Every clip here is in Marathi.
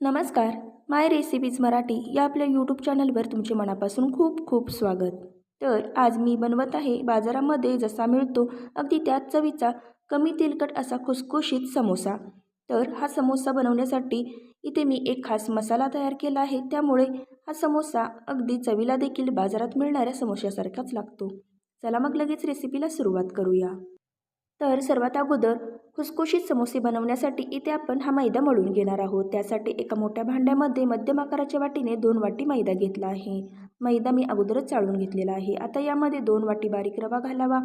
नमस्कार माय रेसिपीज मराठी या आपल्या यूट्यूब चॅनलवर तुमचे मनापासून खूप खूप स्वागत. तर आज मी बनवत आहे बाजारामध्ये जसा मिळतो अगदी त्याच चवीचा कमी तेलकट असा खुसखुशीत समोसा. तर हा समोसा बनवण्यासाठी इथे मी एक खास मसाला तयार केला आहे. त्यामुळे हा समोसा अगदी चवीला देखील बाजारात मिळणाऱ्या समोशासारखाच लागतो. चला मग लगेच रेसिपीला सुरुवात करूया. तर सर्वात अगोदर खुसखुशीत समोसे बनवण्यासाठी इथे आपण हा मैदा मळून घेणार आहोत. त्यासाठी एका मोठ्या भांड्यामध्ये मध्यम आकाराच्या वाटीने दोन वाटी मैदा घेतला आहे. मैदा मी अगोदरच चाळून घेतलेला आहे. आता यामध्ये दोन वाटी बारीक रवा घालावा.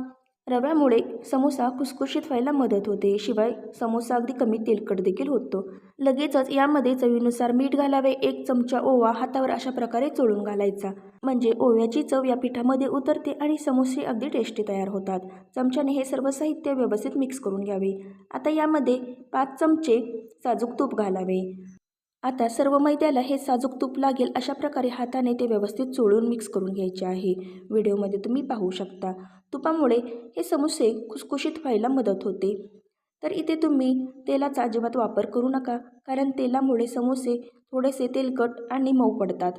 रव्यामुळे समोसा खुसखुशीत व्हायला मदत होते. शिवाय समोसा अगदी कमी तेलकट देखील होतो. लगेचच यामध्ये चवीनुसार मीठ घालावे एक चमचा ओवा हातावर अशा प्रकारे चोळून घालायचा. म्हणजे ओव्याची चव या पिठामध्ये उतरते आणि समोसे अगदी टेस्टी तयार होतात. चमच्याने हे सर्व साहित्य व्यवस्थित मिक्स करून घ्यावे. आता यामध्ये पाच चमचे साजूक तूप घालावे. आता सर्व मैद्याला हे साजूक तूप लागेल अशा प्रकारे हाताने ते व्यवस्थित चोळून मिक्स करून घ्यायचे आहे. व्हिडिओमध्ये तुम्ही पाहू शकता. तुपामुळे हे समोसे खुसखुशीत व्हायला मदत होते. तर इथे तुम्ही तेलाचा अजिबात वापर करू नका कारण तेलामुळे समोसे थोडेसे तेलकट आणि मऊ पडतात.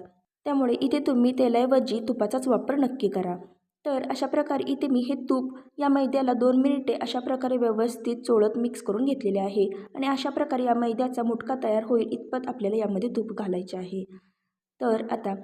त्यामुळे इथे तुम्ही तेलाऐवजी तुपाचाच वापर नक्की करा. तर अशा प्रकारे इथे मी हे तूप या मैद्याला दोन मिनिटे अशा प्रकारे व्यवस्थित चोळत मिक्स करून घेतलेले आहे. आणि अशा प्रकारे या मैद्याचा मुटका तयार होईल इतपत आपल्याला यामध्ये तूप घालायचे आहे. तर आता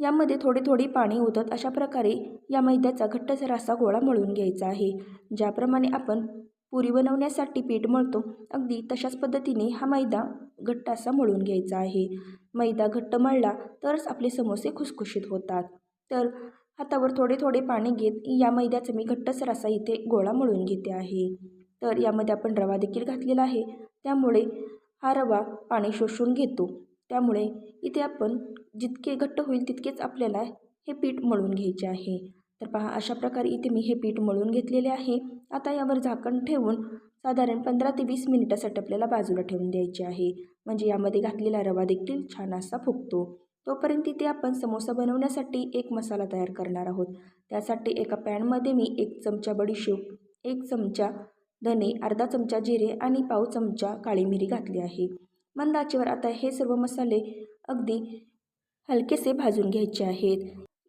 यामध्ये थोडे थोडे पाणी ओतत अशा प्रकारे या मैद्याचा घट्टसर असा गोळा मळून घ्यायचा आहे. ज्याप्रमाणे आपण पुरी बनवण्यासाठी पीठ मळतो अगदी तशाच पद्धतीने हा मैदा घट्ट असा मळून घ्यायचा आहे. मैदा घट्ट मळला तरच आपले समोसे खुसखुशीत होतात. तर हातावर थोडे थोडे पाणी घेत या मैद्याचा मी घट्टसर असा इथे गोळा मळून घेते आहे. तर यामध्ये आपण रवा देखील घातलेला आहे. त्यामुळे हा रवा पाणी शोषून घेतो. त्यामुळे इथे आपण जितके घट्ट होईल तितकेच आपल्याला हे पीठ मळून घ्यायचे आहे. तर पहा अशा प्रकारे इथे मी हे पीठ मळून घेतलेले आहे. आता यावर झाकण ठेवून साधारण पंधरा ते वीस मिनिटासाठी आपल्याला बाजूला ठेवून द्यायचे आहे. म्हणजे यामध्ये घातलेला रवा देखील छान असा फुगतो. तोपर्यंत इथे आपण समोसा बनवण्यासाठी एक मसाला तयार करणार आहोत. त्यासाठी एका पॅनमध्ये मी एक चमचा बडीशेप एक चमचा धने अर्धा चमचा जिरे आणि पाव चमचा काळी मिरी घातली आहे. मंद आचेवर आता हे सर्व मसाले अगदी हलकेसे भाजून घ्यायचे आहेत.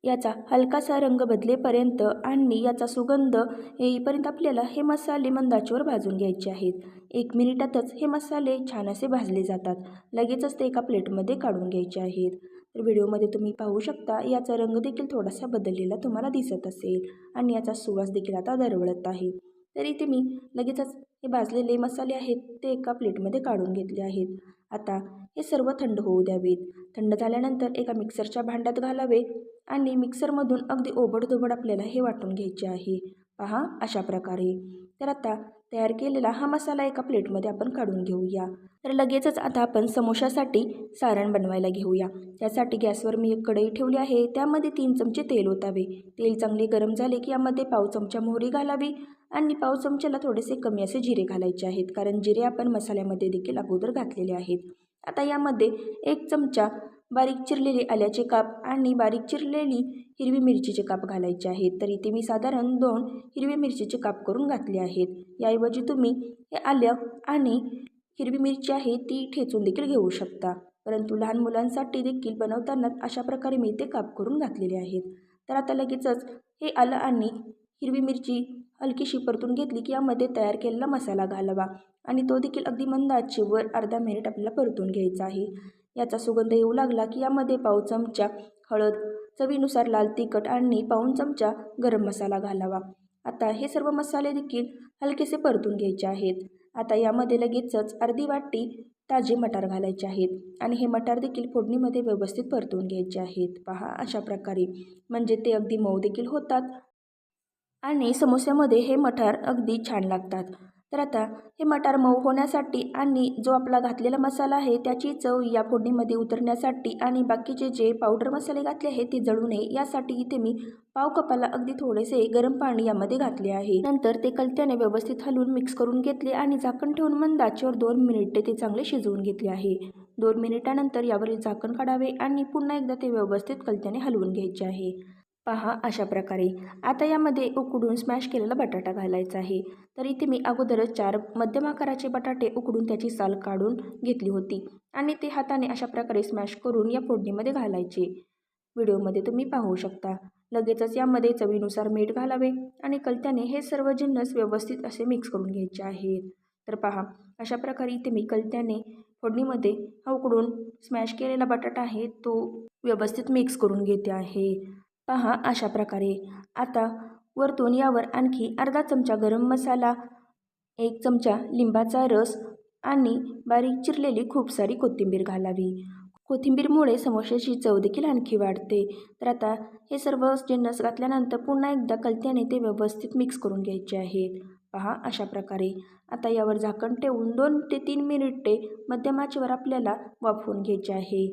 याचा हलकासा रंग बदलेपर्यंत आणि याचा सुगंध येईपर्यंत आपल्याला हे मसाले मंदाचीवर भाजून घ्यायचे आहेत. एक मिनिटातच हे मसाले छान असे भाजले जातात. लगेचच ते एका प्लेटमध्ये काढून घ्यायचे आहेत. तर व्हिडिओमध्ये तुम्ही पाहू शकता याचा रंग देखील थोडासा बदललेला तुम्हाला दिसत असेल आणि याचा सुवास देखील आता दरवळत आहे. तर इथे मी लगेचच हे भाजलेले मसाले आहेत ते एका प्लेटमध्ये काढून घेतले आहेत. आता हे सर्व थंड होऊ द्यावेत. थंड झाल्यानंतर एका मिक्सरच्या भांड्यात घालावे आणि मिक्सरमधून अगदी ओबडधोबड आपल्याला हे वाटून घ्यायचे आहे. पहा अशा प्रकारे. तर आता तयार केलेला हा मसाला एका प्लेटमध्ये आपण काढून घेऊया. तर लगेचच आता आपण समोशासाठी सारण बनवायला घेऊया. त्यासाठी गॅसवर मी एक कढई ठेवली आहे. त्यामध्ये तीन चमचे तेल ओतावे. तेल चांगले गरम झाले की यामध्ये पाव चमचा मोहरी घालावी आणि पाव चमच्याला थोडेसे कमी असे जिरे घालायचे आहेत कारण जिरे आपण मसाल्यामध्ये देखील अगोदर घातलेले आहेत. आता यामध्ये एक चमचा बारीक चिरलेले आल्याचे काप आणि बारीक चिरलेली हिरवी मिरचीचे काप घालायचे आहेत. तर इथे मी साधारण दोन हिरवी मिरचीचे काप करून घातले आहेत. याऐवजी तुम्ही हे आलं आणि हिरवी मिरची आहे ती ठेचून देखील घेऊ शकता. परंतु लहान मुलांसाठी देखील बनवताना अशा प्रकारे मी ते काप करून घातलेले आहेत. तर आता लगेचच हे आलं आणि हिरवी मिरची हलकीशी परतून घेतली की यामध्ये तयार केलेला मसाला घालावा आणि तो देखील अगदी मंद वर अर्धा मिनिट आपल्याला परतून घ्यायचा आहे. याचा सुगंध येऊ लागला की यामध्ये पाव चमचा हळद चवीनुसार लाल तिखट आणि पाऊन चमचा गरम मसाला घालावा. आता हे सर्व मसाले देखील हलकेसे परतून घ्यायचे आहेत. आता यामध्ये लगेचच अर्धी वाटी ताजे मटार घालायचे आहेत आणि हे मटार देखील फोडणीमध्ये व्यवस्थित परतून घ्यायचे आहेत. पहा अशा प्रकारे. म्हणजे ते अगदी मऊ देखील होतात आणि समोस्यामध्ये हे मटार अगदी छान लागतात. तर आता हे मटार मऊ होण्यासाठी आणि जो आपला घातलेला मसाला आहे त्याची चव या फोडणीमध्ये उतरण्यासाठी आणि बाकीचे जे पावडर मसाले घातले आहेत ते जळू नये यासाठी इथे मी पाव कपाला अगदी थोडेसे गरम पाणी यामध्ये घातले आहे. नंतर ते कलत्याने व्यवस्थित हलवून मिक्स करून घेतले आणि झाकण ठेवून मंदाचेवर दोन मिनिटे ते चांगले शिजवून घेतले आहे. दोन मिनिटानंतर यावरील झाकण काढावे आणि पुन्हा एकदा ते व्यवस्थित कलत्याने हलवून घ्यायचे आहे. पहा अशा प्रकारे. आता यामध्ये उकडून स्मॅश केलेला बटाटा घालायचा आहे. तर इथे मी अगोदरच चार मध्यम आकाराचे बटाटे उकडून त्याची साल काढून घेतली होती आणि ते हाताने अशा प्रकारे स्मॅश करून या फोडणीमध्ये घालायचे. व्हिडिओमध्ये तुम्ही पाहू शकता. लगेचच यामध्ये चवीनुसार मीठ घालावे आणि कलत्याने हे सर्व जिन्नस व्यवस्थित असे मिक्स करून घ्यायचे आहेत. तर पहा अशा प्रकारे इथे मी कलत्याने फोडणीमध्ये हा उकडून स्मॅश केलेला बटाटा आहे तो व्यवस्थित मिक्स करून घेते आहे. पहा अशा प्रकारे. आता वरतून यावर आणखी अर्धा चमचा गरम मसाला एक चमचा लिंबाचा रस आणि बारीक चिरलेली खूप सारी कोथिंबीर घालावी. कोथिंबीरमुळे समोश्याची चव देखील आणखी वाढते. तर आता हे सर्व जिन्नस घातल्यानंतर पुन्हा एकदा कलत्याने ते व्यवस्थित मिक्स करून घ्यायचे आहेत. पहा अशा प्रकारे. आता यावर झाकण ठेवून दोन ते तीन मिनिटे मध्यम आचेवर आपल्याला वाफवून घ्यायचे आहे.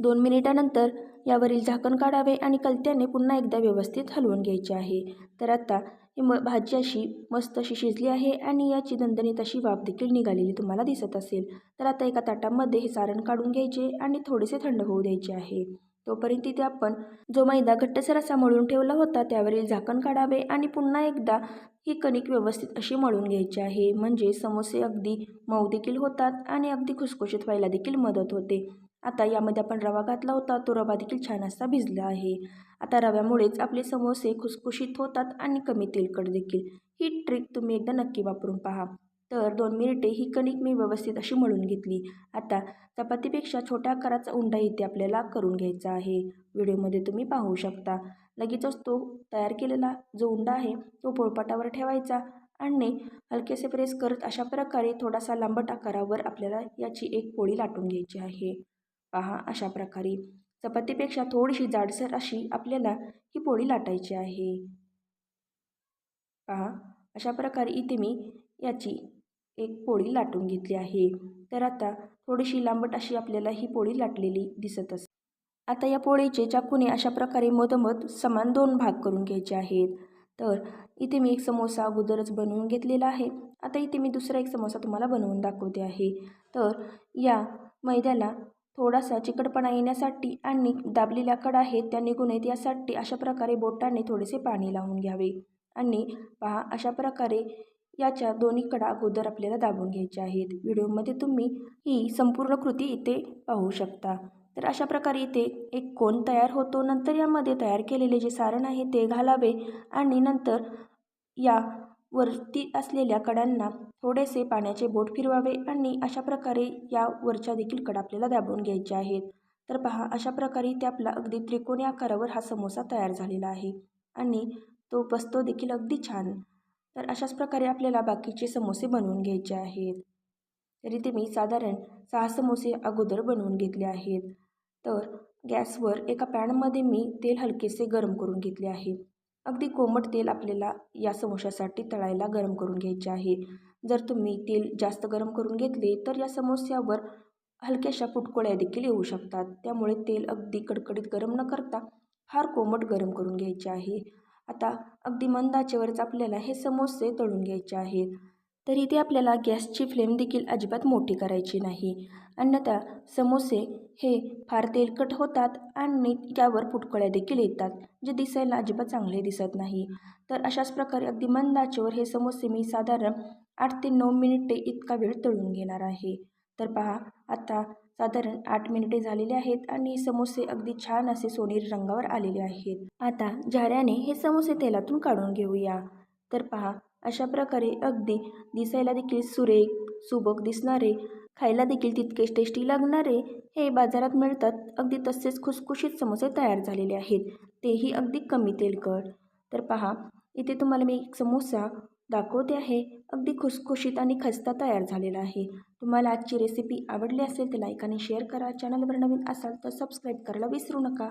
दोन मिनिटानंतर यावरील झाकण काढावे आणि कलत्याने पुन्हा एकदा व्यवस्थित हलवून घ्यायचे आहे. तर आता ही म भाजी अशी मस्त अशी शिजली आहे आणि याची दणदणीत अशी वाफ देखील निघालेली तुम्हाला दिसत असेल. तर आता एका ताटामध्ये हे सारण काढून घ्यायचे आणि थोडेसे थंड होऊ द्यायचे आहे. तोपर्यंत तिथे आपण जो मैदा घट्टसर असा मळून ठेवला होता त्यावरील झाकण काढावे आणि पुन्हा एकदा ही कणिक व्यवस्थित अशी मळून घ्यायची आहे. म्हणजे समोसे अगदी मऊ देखील होतात आणि अगदी खुसखुशीत व्हायला देखील मदत होते. आता यामध्ये आपण रवा घातला होता. तो रवा देखील छान असा भिजला आहे. आता रव्यामुळेच आपले समोसे खुसखुशीत होतात आणि कमी तेलकट देखील. ही ट्रिक तुम्ही एकदा नक्की वापरून पहा. तर दोन मिनिटे ही कणिक मी व्यवस्थित अशी मळून घेतली. आता चपातीपेक्षा छोट्या आकाराचा उंडा इथे आपल्याला करून घ्यायचा आहे. व्हिडिओमध्ये तुम्ही पाहू शकता. लगेचच तो तयार केलेला जो उंडा आहे तो पोळपाटावर ठेवायचा आणि हलकेसे प्रेस करत अशा प्रकारे थोडासा लांबट आकारावर आपल्याला याची एक पोळी लाटून घ्यायची आहे. पहा अशा प्रकारे चपातीपेक्षा थोडीशी जाडसर अशी आपल्याला ही पोळी लाटायची आहे. पहा अशा प्रकारे इथे मी याची एक पोळी लाटून घेतली आहे. तर आता थोडीशी लांबट अशी आपल्याला ही पोळी लाटलेली दिसत असते आता या पोळीचे चाकूने अशा प्रकारे मधोमध समान दोन भाग करून घ्यायचे आहेत. तर इथे मी एक समोसा अगोदरच बनवून घेतलेला आहे. आता इथे मी दुसरा एक समोसा तुम्हाला बनवून दाखवते आहे. तर या मैद्याला थोडासा चिकटपणा येण्यासाठी आणि दाबलेल्या कडा आहेत त्या निघून येत यासाठी अशा प्रकारे बोटाने थोडेसे पाणी लावून घ्यावे. आणि पहा अशा प्रकारे याच्या दोन्ही कडा अगोदर आपल्याला दाबून घ्यायच्या आहेत. व्हिडिओमध्ये तुम्ही ही संपूर्ण कृती इथे पाहू शकता. तर अशा प्रकारे इथे एक कोण तयार होतो नंतर यामध्ये तयार केलेले जे सारण आहे ते घालावे आणि नंतर या वरती असलेल्या कडांना थोडेसे पाण्याचे बोट फिरवावे आणि अशा प्रकारे या वरच्या देखील कडा आपल्याला दाबून घ्यायच्या आहेत. तर पहा अशा प्रकारे ते आपला अगदी त्रिकोणी आकारावर हा समोसा तयार झालेला आहे आणि तो बसतो देखील अगदी छान. तर अशाच प्रकारे आपल्याला बाकीचे समोसे बनवून घ्यायचे आहेत. तरी ते मी साधारण सहा समोसे अगोदर बनवून घेतले आहेत. तर गॅसवर एका पॅनमध्ये मी तेल हलकेसे गरम करून घेतले आहे. अगदी कोमट तेल आपल्याला या समोश्यासाठी तळायला गरम करून घ्यायचे आहे. जर तुम्ही तेल जास्त गरम करून घेतले तर या समोस्यावर हलक्याशा फुटकोळ्या देखील येऊ शकतात. त्यामुळे तेल अगदी कडकडीत गरम न करता फार कोमट गरम करून घ्यायचे आहे. आता अगदी मंदाचेवरच आपल्याला हे समोसे तळून घ्यायचे आहेत. तर इथे आपल्याला गॅसची फ्लेम देखील अजिबात मोठी करायची नाही. अन्यथा समोसे हे फार तेलकट होतात आणि त्यावर फुटकळ्या देखील येतात जे दिसायला अजिबात चांगले दिसत नाही. तर अशाच प्रकारे अगदी मंद आचेवर हे समोसे मी साधारण आठ ते नऊ मिनिटे इतका वेळ तळून घेणार आहे. तर पहा आता साधारण आठ मिनिटे झालेले आहेत आणि समोसे अगदी छान असे सोनेरी रंगावर आलेले आहेत. आता झाऱ्याने हे समोसे तेलातून काढून घेऊया. तर पहा अशा प्रकारे अगदी दिसायला देखील सुरेख सुबक दिसणारे खायला देखील तितकेच टेस्टी लागणारे हे बाजारात मिळतात. अगदी तसेच खुसखुशीत समोसे तयार झालेले आहेत. तेही अगदी कमी तेलकट. तर पहा इथे तुम्हाला मी एक समोसा दाखवते आहे. अगदी खुसखुशीत आणि खस्ता तयार झालेला आहे. तुम्हाला आजची रेसिपी आवडली असेल तर लाईक आणि शेअर करा. चॅनलवर नवीन असाल तर सबस्क्राईब करायला विसरू नका.